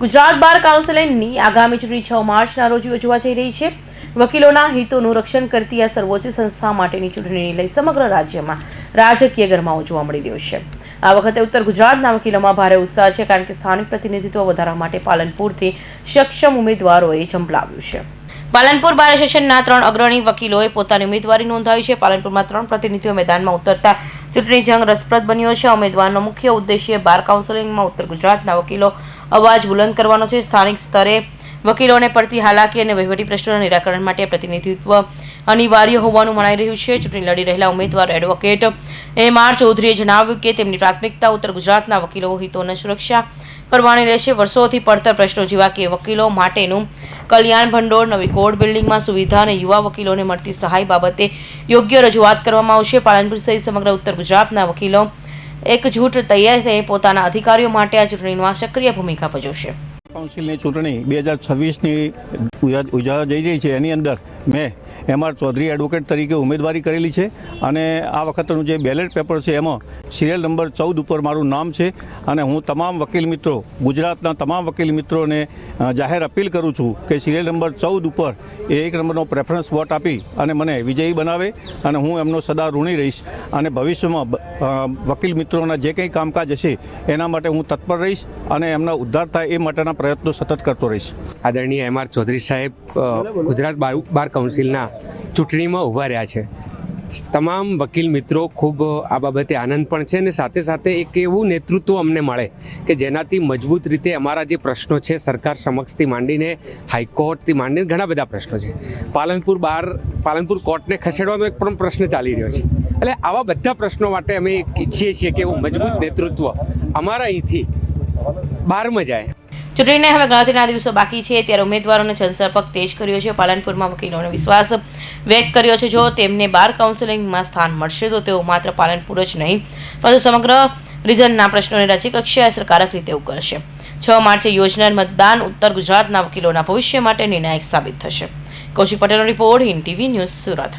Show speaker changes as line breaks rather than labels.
ગુજરાત બાર કાઉન્સિલની આગામી ચૂંટણી છ માર્ચના રોજ યોજવા જઈ રહી છે. વકીલોના હિતોનું રક્ષણ કરતી આ સર્વોચ્ચ સંસ્થા માટેની ચૂંટણીને લઈ સમગ્ર રાજ્યમાં રાજકીય ગરમાવો જોવા મળી રહ્યો છે. આ વખતે ઉત્તર ગુજરાતના વકીલોમાં ભારે ઉત્સાહ છે કારણ કે સ્થાનિક પ્રતિનિધિત્વ વધારવા માટે પાલનપુરથી સક્ષમ ઉમેદવારોએ ઝંપલાવ્યું છે. પાલનપુર બાર એસોસિએશનના ત્રણ અગ્રણી વકીલોએ પોતાની ઉમેદવારી નોંધાવી છે. પાલનપુરમાં ત્રણ પ્રતિનિધિઓ મેદાનમાં ઉતરતા ચૂંટણી જંગ રસપ્રદ બન્યો છે. ઉમેદવારનો મુખ્ય ઉદ્દેશ્ય બાર કાઉન્સેલિંગમાં ઉત્તર ગુજરાતના વકીલો અવાજ બુલંદ કરવાનો છે. સ્થાનિક સ્તરે વકીલોને પડતી હાલાકી અને વહીવટી પ્રશ્નોના નિરાકરણ માટે પ્રતિનિધિત્વ અનિવાર્ય હોવાનું મનાઈ રહ્યું છે. ચૂંટણી લડી રહેલા ઉમેદવાર એડવોકેટ એમ આર ચૌધરીએ જણાવ્યું કે તેમની પ્રાથમિકતા ઉત્તર ગુજરાતના વકીલો હિતોને સુરક્ષા કરવાની રહેશે. વર્ષોથી પડતર પ્રશ્નો જેવા કે વકીલો માટેનું કલ્યાણ ભંડોળ, નવી કોર્ટ બિલ્ડિંગમાં સુવિધા અને યુવા વકીલોને મળતી સહાય બાબતે યોગ્ય રજૂઆત કરવામાં આવશે. પાલનપુર સહિત સમગ્ર ઉત્તર ગુજરાતના વકીલો એકજૂટ તૈયાર થઈ પોતાના અધિકારીઓ માટે આ ચૂંટણીમાં સક્રિય ભૂમિકા ભજવશે.
કાઉન્સિલની ચૂંટણી બે હજાર છવ્વીસની ઉજવવા જઈ રહી છે. એની અંદર મેં એમ ચૌધરી એડવોકેટ તરીકે ઉમેદવારી કરેલી છે અને આ વખતનું જે બેલેટ પેપર છે એમાં સિરિયલ નંબર ચૌદ ઉપર મારું નામ છે અને હું તમામ વકીલ મિત્રો, ગુજરાતના તમામ વકીલ મિત્રોને જાહેર અપીલ કરું છું કે સિરિયલ નંબર ચૌદ ઉપર એ એક નંબરનો પ્રેફરન્સ વોટ આપી અને મને વિજયી બનાવે અને હું એમનો સદા ઋણી રહીશ અને ભવિષ્યમાં વકીલ મિત્રોના જે કંઈ કામકાજ હશે એના માટે હું તત્પર રહીશ અને એમના ઉદ્ધાર થાય એ માટેના પ્રયત્નો સતત કરતો રહીશ.
આદરણીય એમ આર ચૌધરી સાહેબ ગુજરાત બાર બાર કાઉન્સિલના ચૂંટણીમાં ઊભા રહ્યા છે. તમામ વકીલ મિત્રો ખૂબ આ બાબતે આનંદ પણ છે અને સાથે સાથે એક એવું નેતૃત્વ અમને મળે કે જેનાથી મજબૂત રીતે અમારા જે પ્રશ્નો છે સરકાર સમક્ષથી માંડીને, હાઈકોર્ટથી માંડીને ઘણા બધા પ્રશ્નો છે. પાલનપુર બહાર પાલનપુર કોર્ટને ખસેડવાનો એક પણ પ્રશ્ન ચાલી રહ્યો છે. એટલે આવા બધા પ્રશ્નો માટે અમે ઈચ્છીએ છીએ કે એવું મજબૂત નેતૃત્વ અમારા અહીંથી બહારમાં જાય.
ચૂંટણીને હવે ગણતરીના દિવસો બાકી છે, ત્યારે ઉમેદવારોને જનસંપર્ક તેજ કર્યો છે, પાલનપુરમાં વકીલોનો વિશ્વાસ વ્યક્ત કર્યો છે. જો તેમને બાર કાઉન્સેલિંગમાં સ્થાન મળશે, તો તેઓ માત્ર પાલનપુર જ નહીં, પરંતુ સમગ્ર રિઝનના પ્રશ્નોને રાજ્યકક્ષાએ અસરકારક રીતે ઉકેલશે. છ માર્ચે યોજનાર મતદાન ઉત્તર ગુજરાતના વકીલોના ભવિષ્ય માટે નિર્ણાયક સાબિત થશે. કૌશિક પટેલનો report in TV news Surat.